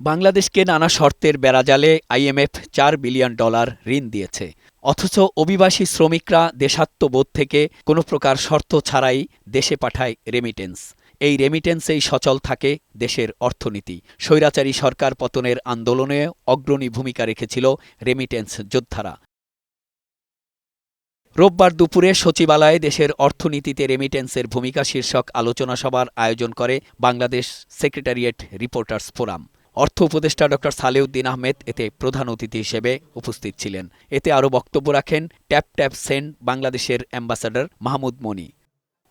বাংলাদেশকে নানা শর্তের বেড়াজালে আইএমএফ চার বিলিয়ন ডলার ঋণ দিয়েছে। অথচ অভিবাসী শ্রমিকরা দেশাত্মবোধ থেকে কোনো প্রকার শর্ত ছাড়াই দেশে পাঠায় রেমিটেন্স এই রেমিটেন্সেই সচল থাকে দেশের অর্থনীতি। স্বৈরাচারী সরকার পতনের আন্দোলনে অগ্রণী ভূমিকা রেখেছিল রেমিটেন্স যোদ্ধারা। রোববার দুপুরে সচিবালয়ে দেশের অর্থনীতিতে রেমিটেন্সের ভূমিকা শীর্ষক আলোচনা সভার আয়োজন করে বাংলাদেশ সেক্রেটারিয়েট রিপোর্টার্স ফোরাম। অর্থ উপদেষ্টা ড সালেউদ্দিন আহমেদ এতে প্রধান অতিথি হিসেবে উপস্থিত ছিলেন। এতে আরও বক্তব্য রাখেন ট্যাপ ট্যাপ সেন্ট বাংলাদেশের অ্যাম্বাসাডর মাহমুদ মনি।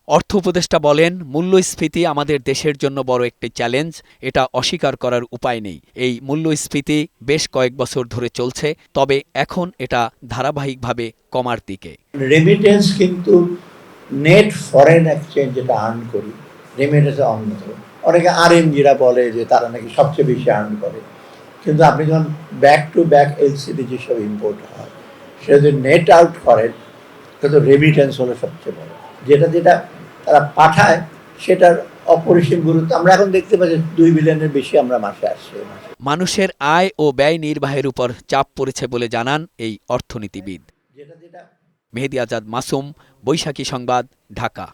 অর্থ উপদেষ্টা বলেন, মূল্যস্ফীতি আমাদের দেশের জন্য বড় একটি চ্যালেঞ্জ, এটা অস্বীকার করার উপায় নেই। এই মূল্যস্ফীতি বেশ কয়েক বছর ধরে চলছে, তবে এখন এটা ধারাবাহিকভাবে কমার দিকে। রেমিটেন্স কিন্তু নেট ফরেন এক্সচেঞ্জ যেটা আর্ন করি রেমিটেন্স অন্যতম। অনেকে আর এমজিরা বলে যে তারা নাকি সবচেয়ে বেশি আর্ন করে। কিন্তু আপনি যখন ব্যাক টু ব্যাক এলসিডি যেসব ইম্পোর্ট হয় সেটা যদি নেট আউট করেন তাহলে রেমিটেন্স হলো সবচেয়ে বড়। যেটা যেটা তারা পাঠায় সেটার অপরিসীম গুরুত্ব আমরা এখন দেখতে পাচ্ছি দুই বিলিয়নের বেশি আমরা মাসে আসছি মানুষের আয় ও ব্যয় নির্বাহের উপর চাপ পড়েছে বলে জানান এই অর্থনীতিবিদ। মেহেদি আজাদ মাসুম বৈশাখী সংবাদ ঢাকা।